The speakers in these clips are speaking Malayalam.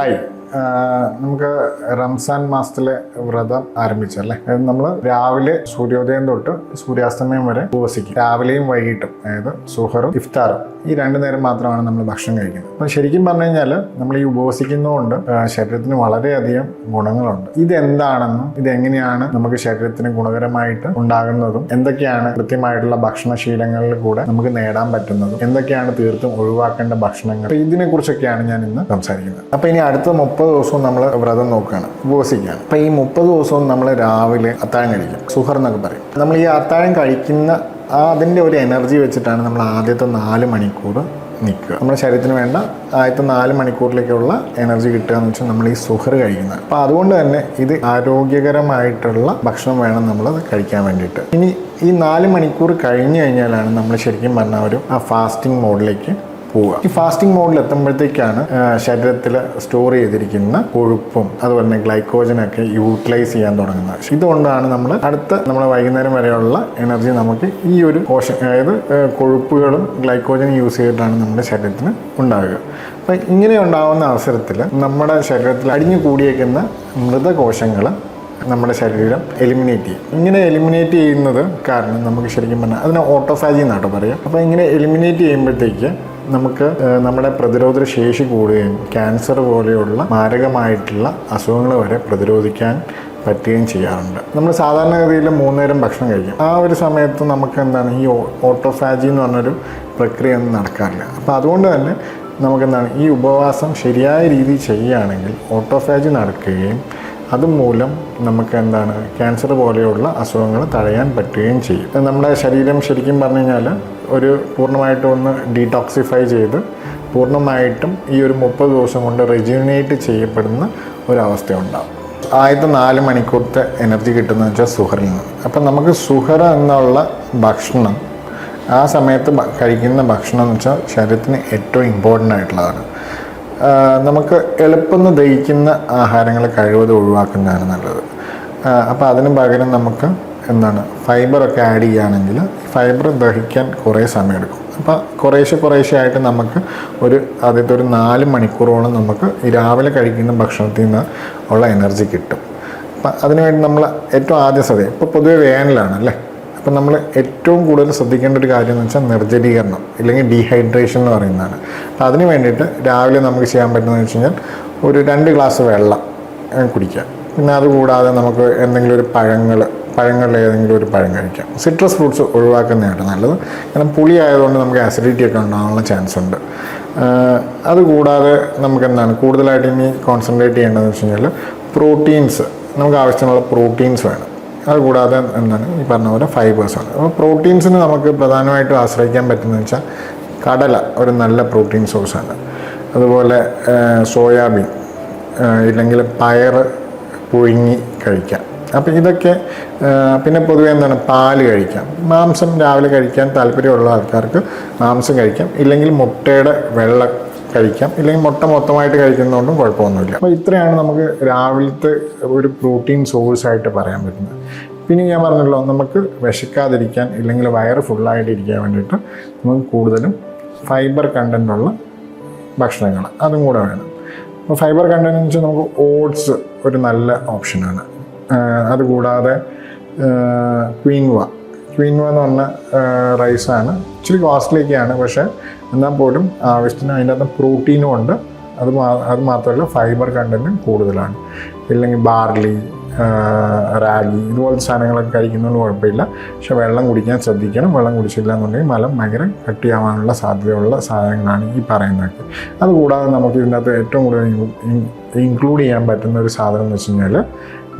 ഹായ്. നമുക്ക് റംസാൻ മാസത്തിലെ വ്രതം ആരംഭിച്ചല്ലേ നമ്മൾ രാവിലെ സൂര്യോദയം തൊട്ട് സൂര്യാസ്തമയം വരെ ഉപവസിക്കും. രാവിലെയും വൈകിട്ടും അതായത് സുഹറും ഇഫ്താറും. ഈ രണ്ടു നേരം മാത്രമാണ് നമ്മൾ ഭക്ഷണം കഴിക്കുന്നത്. അപ്പം ശരിക്കും പറഞ്ഞു കഴിഞ്ഞാൽ നമ്മൾ ഈ ഉപവസിക്കുന്നതുകൊണ്ട് ശരീരത്തിന് വളരെയധികം ഗുണങ്ങളുണ്ട്. ഇതെന്താണെന്നും ഇതെങ്ങനെയാണ് നമുക്ക് ശരീരത്തിന് ഗുണകരമായിട്ട് ഉണ്ടാകുന്നതും എന്തൊക്കെയാണ് കൃത്യമായിട്ടുള്ള ഭക്ഷണശീലങ്ങളിൽ കൂടെ നമുക്ക് നേടാൻ പറ്റുന്നതും എന്തൊക്കെയാണ് തീർത്തും ഒഴിവാക്കേണ്ട ഭക്ഷണങ്ങൾ ഇതിനെക്കുറിച്ചൊക്കെയാണ് ഞാൻ ഇന്ന് സംസാരിക്കുന്നത്. അപ്പം ഇനി അടുത്ത മുപ്പത് ദിവസവും നമ്മൾ വ്രതം നോക്കുകയാണ് ഉപവസിക്കുകയാണ്. അപ്പോൾ ഈ മുപ്പത് ദിവസവും നമ്മൾ രാവിലെ അത്താഴം കഴിക്കും സുഹർ എന്നൊക്കെ പറയും. നമ്മൾ ഈ അത്താഴം കഴിക്കുന്ന ആ അതിന്റെ ഒരു എനർജി വെച്ചിട്ടാണ് നമ്മൾ ആദ്യത്തെ നാല് മണിക്കൂർ നിൽക്കുക. നമ്മുടെ ശരീരത്തിന് വേണ്ട ആദ്യത്തെ നാല് മണിക്കൂറിലേക്കുള്ള എനർജി കിട്ടുക എന്ന് വെച്ചാൽ നമ്മൾ ഈ സുഹർ കഴിക്കുന്നത്. അപ്പോൾ അതുകൊണ്ട് തന്നെ ഇത് ആരോഗ്യകരമായിട്ടുള്ള ഭക്ഷണം വേണം നമ്മൾ കഴിക്കാൻ വേണ്ടിയിട്ട്. ഇനി ഈ നാല് മണിക്കൂർ കഴിഞ്ഞു കഴിഞ്ഞാലാണ് നമ്മൾ ശരിക്കും പറഞ്ഞ ഒരു ആ ഫാസ്റ്റിംഗ് മോഡിലേക്ക് പോവുക. ഈ ഫാസ്റ്റിംഗ് മോഡിൽ എത്തുമ്പോഴത്തേക്കാണ് ശരീരത്തിൽ സ്റ്റോർ ചെയ്തിരിക്കുന്ന കൊഴുപ്പും അതുപോലെ തന്നെ ഗ്ലൈക്കോജനൊക്കെ യൂട്ടിലൈസ് ചെയ്യാൻ തുടങ്ങുന്നത്. ഇതുകൊണ്ടാണ് നമ്മൾ അടുത്ത നമ്മൾ വൈകുന്നേരം വരെയുള്ള എനർജി നമുക്ക് ഈ ഒരു പോഷൻ അതായത് കൊഴുപ്പുകളും ഗ്ലൈക്കോജനും യൂസ് ചെയ്തിട്ടാണ് നമ്മുടെ ശരീരത്തിന് ഉണ്ടാകുക അപ്പം ഇങ്ങനെ ഉണ്ടാകുന്ന അവസരത്തിൽ നമ്മുടെ ശരീരത്തിൽ അടിഞ്ഞു കൂടിയേക്കുന്ന മൃതകോശങ്ങൾ നമ്മുടെ ശരീരം എലിമിനേറ്റ് ചെയ്യും. ഇങ്ങനെ എലിമിനേറ്റ് ചെയ്യുന്നത് കാരണം നമുക്ക് ശരിക്കും പറഞ്ഞാൽ അതിന് ഓട്ടോഫാജി എന്നാട്ടോ പറയാം. അപ്പോൾ ഇങ്ങനെ എലിമിനേറ്റ് ചെയ്യുമ്പോഴത്തേക്ക് നമുക്ക് നമ്മുടെ പ്രതിരോധ ശേഷി കൂടുകയും ക്യാൻസർ പോലെയുള്ള മാരകമായിട്ടുള്ള അസുഖങ്ങൾ വരെ പ്രതിരോധിക്കാൻ പറ്റുകയും ചെയ്യാറുണ്ട്. നമ്മൾ സാധാരണഗതിയിൽ മൂന്നേരം ഭക്ഷണം കഴിക്കും. ആ ഒരു സമയത്ത് നമുക്ക് എന്താണ് ഈ ഓട്ടോഫാജി എന്ന് പറഞ്ഞൊരു പ്രക്രിയ ഒന്നും നടക്കാറില്ല. അപ്പോൾ അതുകൊണ്ട് തന്നെ നമുക്കെന്താണ് ഈ ഉപവാസം ശരിയായ രീതിയിൽ ചെയ്യുകയാണെങ്കിൽ ഓട്ടോഫാജി നടക്കുകയും അതുമൂലം നമുക്ക് എന്താണ് ക്യാൻസർ പോലെയുള്ള അസുഖങ്ങൾ തടയാൻ പറ്റുകയും ചെയ്യും. നമ്മുടെ ശരീരം ശരിക്കും പറഞ്ഞു കഴിഞ്ഞാൽ ഒരു പൂർണമായിട്ടും ഒന്ന് ഡീടോക്സിഫൈ ചെയ്ത് പൂർണമായിട്ടും ഈ ഒരു മുപ്പത് ദിവസം കൊണ്ട് റെജ്യൂനേറ്റ് ചെയ്യപ്പെടുന്ന ഒരവസ്ഥ ഉണ്ടാകും ആദ്യത്തെ നാല് മണിക്കൂറത്തെ എനർജി കിട്ടുന്നത് വെച്ചാൽ സുഹറിൽ നിന്ന്. അപ്പം നമുക്ക് സുഹറ എന്നുള്ള ഭക്ഷണം ആ സമയത്ത് കഴിക്കുന്ന ഭക്ഷണം എന്ന് വെച്ചാൽ ശരീരത്തിന് ഏറ്റവും ഇമ്പോർട്ടന്റ് ആയിട്ടുള്ളതാണ്. നമുക്ക് എളുപ്പം ദഹിക്കുന്ന ആഹാരങ്ങൾ കഴിവതും ഒഴിവാക്കുന്നതാണ് നല്ലത്. അപ്പോൾ അതിന് പകരം നമുക്ക് എന്താണ് ഫൈബറൊക്കെ ആഡ് ചെയ്യുകയാണെങ്കിൽ ഫൈബർ ദഹിക്കാൻ കുറേ സമയമെടുക്കും. അപ്പോൾ കുറേശ്ശെ കുറേശ്ശെ ആയിട്ട് നമുക്ക് ഒരു ആദ്യത്തെ ഒരു നാല് മണിക്കൂറോളം നമുക്ക് ഈ രാവിലെ കഴിക്കുന്ന ഭക്ഷണത്തിൽ നിന്ന് ഉള്ള എനർജി കിട്ടും. അപ്പം അതിനുവേണ്ടി നമ്മൾ ഏറ്റവും ആദ്യ ശ്രദ്ധ ഇപ്പോൾ പൊതുവെ വേനലാണ് അല്ലേ? അപ്പം നമ്മൾ ഏറ്റവും കൂടുതൽ ശ്രദ്ധിക്കേണ്ട ഒരു കാര്യം എന്ന് വെച്ചാൽ നിർജലീകരണം ഇല്ലെങ്കിൽ ഡീഹൈഡ്രേഷൻ എന്ന് പറയുന്നതാണ്. അപ്പം അതിന് വേണ്ടിയിട്ട് രാവിലെ നമുക്ക് ചെയ്യാൻ പറ്റുന്നതെന്ന് വെച്ച് കഴിഞ്ഞാൽ ഒരു രണ്ട് ഗ്ലാസ് വെള്ളം കുടിക്കുക. കുടിക്കാം പിന്നെ അതുകൂടാതെ നമുക്ക് എന്തെങ്കിലും ഒരു പഴങ്ങൾ പഴങ്ങളിൽ ഏതെങ്കിലും ഒരു പഴം കഴിക്കാം. സിട്രസ് ഫ്രൂട്ട്സ് ഒഴിവാക്കുന്നതാണ് നല്ലത്. കാരണം പുളി ആയതുകൊണ്ട് നമുക്ക് ആസിഡിറ്റി ഒക്കെ ഉണ്ടാകാനുള്ള ചാൻസ് ഉണ്ട്. അതുകൂടാതെ നമുക്ക് എന്താണ് കൂടുതലായിട്ട് ഇനി കോൺസെൻട്രേറ്റ് ചെയ്യേണ്ടതെന്ന് വെച്ച് കഴിഞ്ഞാൽ പ്രോട്ടീൻസ് നമുക്ക് ആവശ്യമുള്ള പ്രോട്ടീൻസ് വേണം. അതുകൂടാതെ എന്താണ് ഈ പറഞ്ഞ പോലെ ഫൈബേഴ്സാണ് അപ്പോൾ പ്രോട്ടീൻസിന് നമുക്ക് പ്രധാനമായിട്ടും ആശ്രയിക്കാൻ പറ്റുന്നത് വെച്ചാൽ കടല ഒരു നല്ല പ്രോട്ടീൻ സോഴ്സാണ് അതുപോലെ സോയാബീൻ ഇല്ലെങ്കിൽ പയർ പുഴുങ്ങി കഴിക്കാം. അപ്പം ഇതൊക്കെ പിന്നെ പൊതുവേ എന്താണ് പാൽ കഴിക്കാം. മാംസം രാവിലെ കഴിക്കാൻ താല്പര്യമുള്ള ആൾക്കാർക്ക് മാംസം കഴിക്കാം. ഇല്ലെങ്കിൽ മുട്ടയുടെ വെള്ള കഴിക്കാം. ഇല്ലെങ്കിൽ മുട്ട മൊത്തമായിട്ട് കഴിക്കുന്നതുകൊണ്ടും കുഴപ്പമൊന്നുമില്ല. അപ്പോൾ ഇത്രയാണ് നമുക്ക് രാവിലത്തെ ഒരു പ്രോട്ടീൻ സോഴ്സ് ആയിട്ട് പറയാൻ പറ്റുന്നത്. പിന്നെ ഞാൻ പറഞ്ഞല്ലോ നമുക്ക് വിശക്കാതിരിക്കാൻ ഇല്ലെങ്കിൽ വയറ് ഫുള്ളായിട്ട് ഇരിക്കാൻ വേണ്ടിയിട്ട് നമുക്ക് കൂടുതലും ഫൈബർ കണ്ടന്റുള്ള ഭക്ഷണങ്ങൾ അതും കൂടെ വേണം. അപ്പോൾ ഫൈബർ കണ്ടന്റ് വെച്ചാൽ നമുക്ക് ഓട്സ് ഒരു നല്ല ഓപ്ഷനാണ്. അതുകൂടാതെ ക്വീൻവ. ക്വീൻവ എന്ന് പറഞ്ഞ റൈസാണ് ഇച്ചിരി കോസ്റ്റ്ലിയൊക്കെയാണ് പക്ഷേ എന്നാൽ പോലും ആവശ്യത്തിന് അതിന്റെ അകത്ത് പ്രോട്ടീനും ഉണ്ട്. അത് അത് മാത്രമല്ല ഫൈബർ കണ്ടന്റും കൂടുതലാണ്. ഇല്ലെങ്കിൽ ബാർലി റാഗി ഇതുപോലത്തെ സാധനങ്ങളൊക്കെ കഴിക്കുന്നതുകൊണ്ട് കുഴപ്പമില്ല. പക്ഷേ വെള്ളം കുടിക്കാൻ ശ്രദ്ധിക്കണം. വെള്ളം കുടിച്ചില്ല എന്നുണ്ടെങ്കിൽ മലം ഭയങ്കര കട്ടിയാവാനുള്ള സാധ്യതയുള്ള സാധനങ്ങളാണ് ഈ പറയുന്നതൊക്കെ. അതുകൂടാതെ നമുക്ക് ഇതിനകത്ത് ഏറ്റവും കൂടുതൽ ഇൻക്ലൂഡ് ചെയ്യാൻ പറ്റുന്ന ഒരു സാധനം എന്ന് വെച്ച് കഴിഞ്ഞാൽ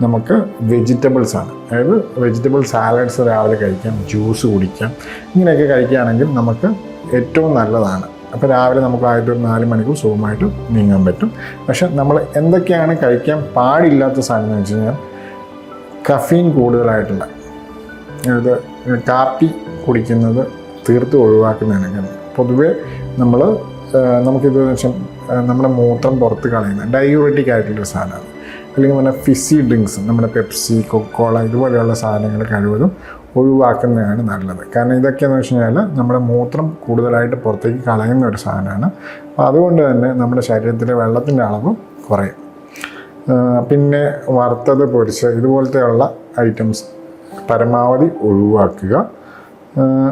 നമുക്ക് വെജിറ്റബിൾസ് ആണ്. അതായത് വെജിറ്റബിൾ സാലഡ്സ് രാവിലെ കഴിക്കാം ജ്യൂസ് കുടിക്കാം. ഇങ്ങനെയൊക്കെ കഴിക്കുകയാണെങ്കിൽ നമുക്ക് ഏറ്റവും നല്ലതാണ്. അപ്പോൾ രാവിലെ നമുക്ക് ആയിട്ട് ഒരു നാല് മണിക്കൂർ സുഖമായിട്ട് നീങ്ങാൻ പറ്റും. പക്ഷെ നമ്മൾ എന്തൊക്കെയാണ് കഴിക്കാൻ പാടില്ലാത്ത സാധനം എന്ന് വെച്ച് കഴിഞ്ഞാൽ കഫീൻ കൂടുതലായിട്ടുള്ള അതായത് കാപ്പി കുടിക്കുന്നത് തീർത്ത് ഒഴിവാക്കുന്നതാണ് പൊതുവേ നമ്മൾ നമുക്കിത് വെച്ചാൽ നമ്മുടെ മൂത്രം പുറത്ത് കളയുന്ന ഡയബറ്റിക് ആയിട്ടുള്ളൊരു സാധനമാണ്. അല്ലെങ്കിൽ പറഞ്ഞാൽ ഫിസി ഡ്രിങ്ക്സ് നമ്മുടെ പെപ്സി കൊക്കോള ഇതുപോലെയുള്ള സാധനങ്ങൾ കഴിവതും ഒഴിവാക്കുന്നതാണ് നല്ലത്. കാരണം ഇതൊക്കെയെന്ന് വെച്ച് കഴിഞ്ഞാൽ നമ്മുടെ മൂത്രം കൂടുതലായിട്ട് പുറത്തേക്ക് കളയുന്ന ഒരു സാധനമാണ്. അപ്പോൾ അതുകൊണ്ട് തന്നെ നമ്മുടെ ശരീരത്തിലെ വെള്ളത്തിന്റെ അളവ് കുറയും. പിന്നെ വറുത്തത് പൊരിച്ച് ഇതുപോലത്തെയുള്ള ഐറ്റംസ് പരമാവധി ഒഴിവാക്കുക.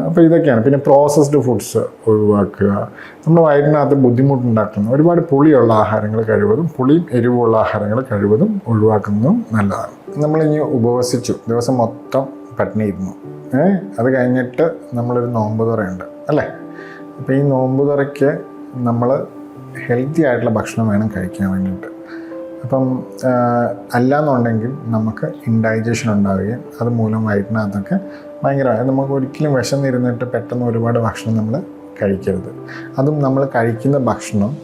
അപ്പോൾ ഇതൊക്കെയാണ്. പിന്നെ പ്രോസസ്ഡ് ഫുഡ്സ് ഒഴിവാക്കുക. നമ്മുടെ വയറിനകത്ത് ബുദ്ധിമുട്ടുണ്ടാക്കുന്ന ഒരുപാട് പുളിയുള്ള ആഹാരങ്ങൾ കഴിവതും പുളിയും എരിവുള്ള ആഹാരങ്ങൾ കഴിവതും ഒഴിവാക്കുന്നതും നല്ലതാണ്. നമ്മളിനി ഉപവസിച്ചു. ദിവസം മൊത്തം പട്ടിണി ഇരുന്നു. ഏ അത് കഴിഞ്ഞിട്ട് നമ്മളൊരു നോമ്പ് തുറയുണ്ട് അല്ലേ? അപ്പോൾ ഈ നോമ്പ് തുറയ്ക്ക് നമ്മൾ ഹെൽത്തി ആയിട്ടുള്ള ഭക്ഷണം വേണം കഴിക്കാൻ വേണ്ടിയിട്ട്. അപ്പം അല്ലാന്നുണ്ടെങ്കിൽ നമുക്ക് ഇൻഡൈജഷൻ ഉണ്ടാവുകയും അത് മൂലം വയറ്റിനകത്തൊക്കെ ഭയങ്കരമായി നമുക്ക് ഒരിക്കലും വിശന്നിരുന്നിട്ട് പെട്ടെന്ന് ഒരുപാട് ഭക്ഷണം നമ്മൾ കഴിക്കരുത്. അതും നമ്മൾ കഴിക്കുന്ന ഭക്ഷണം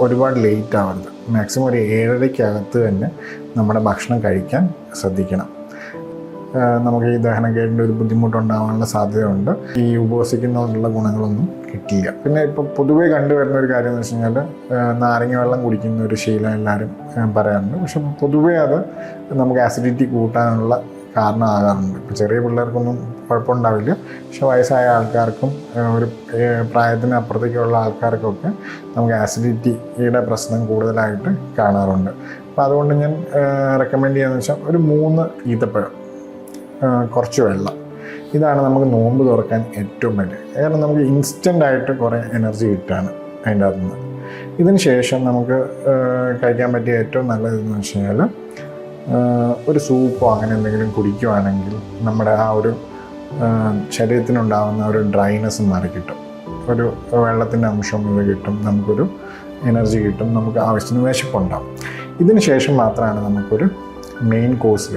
ഒരുപാട് ലേറ്റ് ആവരുത്. മാക്സിമം ഒരു ഏഴരയ്ക്കകത്ത് തന്നെ നമ്മുടെ ഭക്ഷണം കഴിക്കാൻ ശ്രദ്ധിക്കണം. നമുക്ക് ഈ ദഹനക്കേടിന്റെ ഒരു ബുദ്ധിമുട്ടുണ്ടാകാനുള്ള സാധ്യതയുണ്ട്. ഈ ഉപവസിക്കുന്നതിനുള്ള ഗുണങ്ങളൊന്നും കിട്ടില്ല പിന്നെ ഇപ്പോൾ പൊതുവേ കണ്ടുവരുന്ന ഒരു കാര്യം എന്ന് വെച്ച് കഴിഞ്ഞാൽ നാരങ്ങ വെള്ളം കുടിക്കുന്ന ഒരു ശീലം എല്ലാവരും പറയാറുണ്ട്. പക്ഷെ പൊതുവേ അത് നമുക്ക് ആസിഡിറ്റി കൂട്ടാനുള്ള കാരണമാകാറുണ്ട്. ഇപ്പോൾ ചെറിയ പിള്ളേർക്കൊന്നും കുഴപ്പമുണ്ടാവില്ല. പക്ഷെ വയസ്സായ ആൾക്കാർക്കും ഒരു പ്രായത്തിന് അപ്പുറത്തേക്കുള്ള ആൾക്കാർക്കൊക്കെ നമുക്ക് ആസിഡിറ്റിയുടെ പ്രശ്നം കൂടുതലായിട്ട് കാണാറുണ്ട്. അപ്പോൾ അതുകൊണ്ട് ഞാൻ റെക്കമെൻഡ് ചെയ്യുന്നത് വെച്ചാൽ ഒരു മൂന്ന് ഈത്തപ്പഴം. കുറച്ച് വെള്ളം. ഇതാണ് നമുക്ക് നോമ്പ് തുറക്കാൻ ഏറ്റവും വേണ്ടത് കാരണം നമുക്ക് ഇൻസ്റ്റന്റ് ആയിട്ട് കുറേ എനർജി കിട്ടുകയാണ് അതിന്റെ അകത്തുനിന്ന് ഇതിന് ശേഷം നമുക്ക് കഴിക്കാൻ പറ്റിയ ഏറ്റവും നല്ലതെന്ന് വെച്ച് കഴിഞ്ഞാൽ ഒരു സൂപ്പോ അങ്ങനെ എന്തെങ്കിലും കുടിക്കുവാണെങ്കിൽ നമ്മുടെ ആ ഒരു ശരീരത്തിനുണ്ടാകുന്ന ഒരു ഡ്രൈനെസ് മാറി കിട്ടും. ഒരു വെള്ളത്തിന്റെ അംശം ഇത് കിട്ടും നമുക്കൊരു എനർജി കിട്ടും നമുക്ക് ആവശ്യത്തിന് വിശപ്പുണ്ടാവും. ഇതിന് ശേഷം മാത്രമാണ് നമുക്കൊരു മെയിൻ കോഴ്സിൽ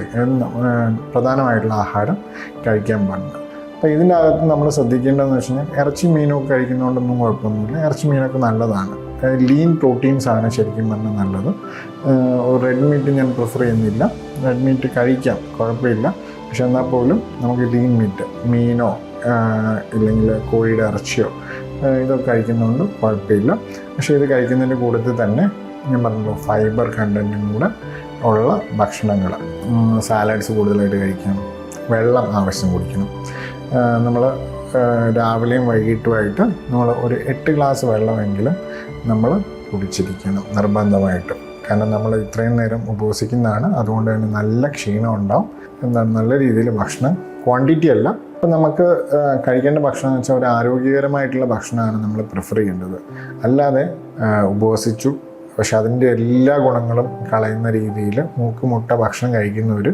പ്രധാനമായിട്ടുള്ള ആഹാരം കഴിക്കാൻ പാടില്ല. അപ്പോൾ ഇതിന്റെ അകത്ത് നമ്മൾ ശ്രദ്ധിക്കേണ്ടതെന്ന് വെച്ച് കഴിഞ്ഞാൽ ഇറച്ചി മീനൊക്കെ കഴിക്കുന്നതുകൊണ്ടൊന്നും കുഴപ്പമൊന്നുമില്ല. ഇറച്ചി മീനൊക്കെ നല്ലതാണ്. ലീൻ പ്രോട്ടീൻസാണ് ശരിക്കും പറഞ്ഞാൽ നല്ലത്. റെഡ് മീറ്റ് ഞാൻ പ്രിഫർ ചെയ്യുന്നില്ല. റെഡ് മീറ്റ് കഴിക്കാം കുഴപ്പമില്ല. പക്ഷെ എന്നാൽ പോലും നമുക്ക് ലീൻ മീറ്റ് മീനോ ഇല്ലെങ്കിൽ കോഴിയുടെ ഇറച്ചിയോ ഇതൊക്കെ കഴിക്കുന്നതുകൊണ്ട് കുഴപ്പമില്ല. പക്ഷേ ഇത് കഴിക്കുന്നതിന്റെ കൂട്ടത്തിൽ തന്നെ ഞാൻ പറഞ്ഞല്ലോ ഫൈബർ കണ്ടന്റും കൂടെ ഉള്ള ഭക്ഷണങ്ങൾ. സാലഡ്സ് കൂടുതലായിട്ട് കഴിക്കണം വെള്ളം ആവശ്യം കുടിക്കണം. നമ്മൾ രാവിലെയും വൈകിട്ടുമായിട്ട് നമ്മൾ ഒരു എട്ട് ഗ്ലാസ് വെള്ളമെങ്കിലും നമ്മൾ കുടിച്ചിരിക്കണം നിർബന്ധമായിട്ടും. കാരണം നമ്മൾ ഇത്രയും നേരം ഉപവസിക്കുന്നതാണ്. അതുകൊണ്ട് തന്നെ നല്ല ക്ഷീണം ഉണ്ടാവും. എന്താണ് നല്ല രീതിയിൽ ഭക്ഷണം ക്വാണ്ടിറ്റി അല്ല. അപ്പം നമുക്ക് കഴിക്കേണ്ട ഭക്ഷണം എന്ന് വെച്ചാൽ ഒരു ആരോഗ്യകരമായിട്ടുള്ള ഭക്ഷണമാണ് നമ്മൾ പ്രിഫർ ചെയ്യേണ്ടത്. അല്ലാതെ ഉപവസിച്ചു പക്ഷെ അതിന്റെ എല്ലാ ഗുണങ്ങളും കളയുന്ന രീതിയിൽ മൂക്ക് മുട്ട ഭക്ഷണം കഴിക്കുന്ന ഒരു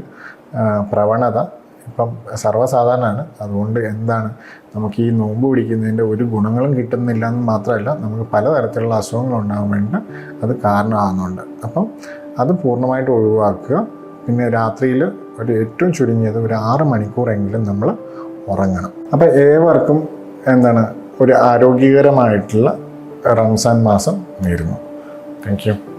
പ്രവണത ഇപ്പം സർവസാധാരണമാണ്. അതുകൊണ്ട് എന്താണ് നമുക്ക് ഈ നോമ്പ് പിടിക്കുന്നതിന്റെ ഒരു ഗുണങ്ങളും കിട്ടുന്നില്ല എന്ന് മാത്രമല്ല നമുക്ക് പലതരത്തിലുള്ള അസുഖങ്ങൾ ഉണ്ടാകാൻ വേണ്ടി അത് കാരണമാകുന്നുണ്ട്. അപ്പം അത് പൂർണമായിട്ട് ഒഴിവാക്കുക. പിന്നെ രാത്രിയിൽ ഒരു ഏറ്റവും ചുരുങ്ങിയത് ഒരു ആറ് മണിക്കൂറെങ്കിലും നമ്മൾ ഉറങ്ങണം. അപ്പം ഏവർക്കും എന്താണ് ഒരു ആരോഗ്യകരമായിട്ടുള്ള റംസാൻ മാസം നേരുന്നു. Thank you.